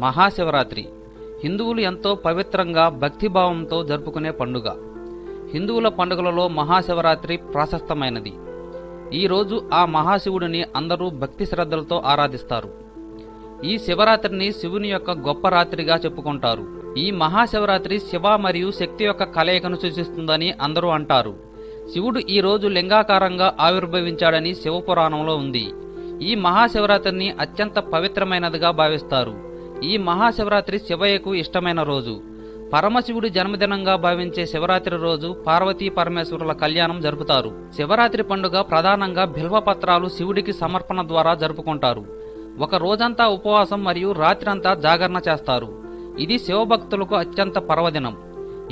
మహాశివరాత్రి. హిందువులు ఎంతో పవిత్రంగా భక్తిభావంతో జరుపుకునే పండుగ. హిందువుల పండుగలలో మహాశివరాత్రి ప్రాశస్తమైనది. ఈ రోజు ఆ మహాశివుడిని అందరూ భక్తి శ్రద్ధలతో ఆరాధిస్తారు. ఈ శివరాత్రిని శివుని యొక్క గొప్ప రాత్రిగా చెప్పుకుంటారు. ఈ మహాశివరాత్రి శివ మరియు శక్తి యొక్క కలయికను సూచిస్తుందని అందరూ అంటారు. శివుడు ఈ రోజు లింగాకారంగా ఆవిర్భవించాడని శివపురాణంలో ఉంది. ఈ మహాశివరాత్రిని అత్యంత పవిత్రమైనదిగా భావిస్తారు. ఈ మహాశివరాత్రి శివయ్యకు ఇష్టమైన రోజు. పరమశివుడి జన్మదినంగా భావించే శివరాత్రి రోజు పార్వతీ పరమేశ్వరుల కళ్యాణం జరుపుతారు. శివరాత్రి పండుగ ప్రధానంగా బిల్వపత్రాలు శివుడికి సమర్పణ ద్వారా జరుపుకుంటారు. ఒక రోజంతా ఉపవాసం మరియు రాత్రంతా జాగరణ చేస్తారు. ఇది శివభక్తులకు అత్యంత పర్వదినం.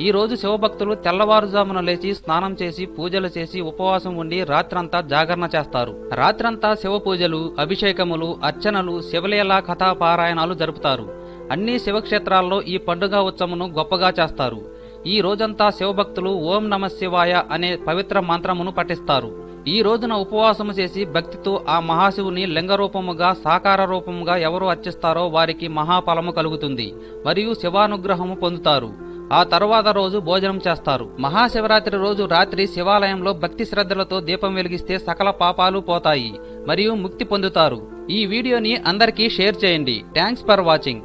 ఈ రోజు శివభక్తులు తెల్లవారుజామున లేచి స్నానం చేసి పూజలు చేసి ఉపవాసం ఉండి రాత్రంతా జాగరణ చేస్తారు. రాత్రంతా శివ పూజలు అభిషేకములు అర్చనలు శివలీల కథాపారాయణాలు జరుపుతారు. అన్ని శివక్షేత్రాల్లో ఈ పండుగ ఉత్సవమును గొప్పగా చేస్తారు. ఈ రోజంతా శివభక్తులు ఓం నమ శివాయ అనే పవిత్ర మంత్రమును పఠిస్తారు. ఈ రోజున ఉపవాసము చేసి భక్తితో ఆ మహాశివుని లింగరూపముగా సాకార రూపముగా ఎవరు అర్చిస్తారో వారికి మహాఫలము కలుగుతుంది. మరియు శివానుగ్రహము పొందుతారు. ఆ తరువాత రోజు భోజనం చేస్తారు. మహాశివరాత్రి రోజు రాత్రి శివాలయంలో భక్తి శ్రద్ధలతో దీపం వెలిగిస్తే సకల పాపాలు పోతాయి మరియు ముక్తి పొందుతారు. ఈ వీడియోని అందరికీ షేర్ చేయండి. Thanks for watching.